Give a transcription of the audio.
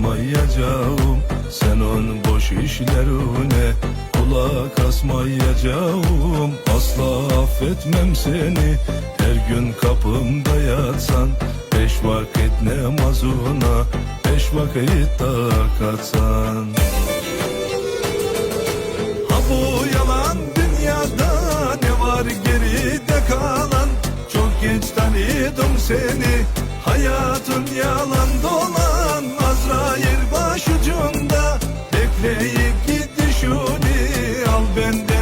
asmayacağım Senin boş işlerine kulak asmayacağım. Asla affetmem seni. Her gün kapımda yatsan Beş vakit namazına beş vakit daha katsan Ha bu yalan dünyada ne var geride kalan? Çok geç tanıdım seni Gitti şunu Al benden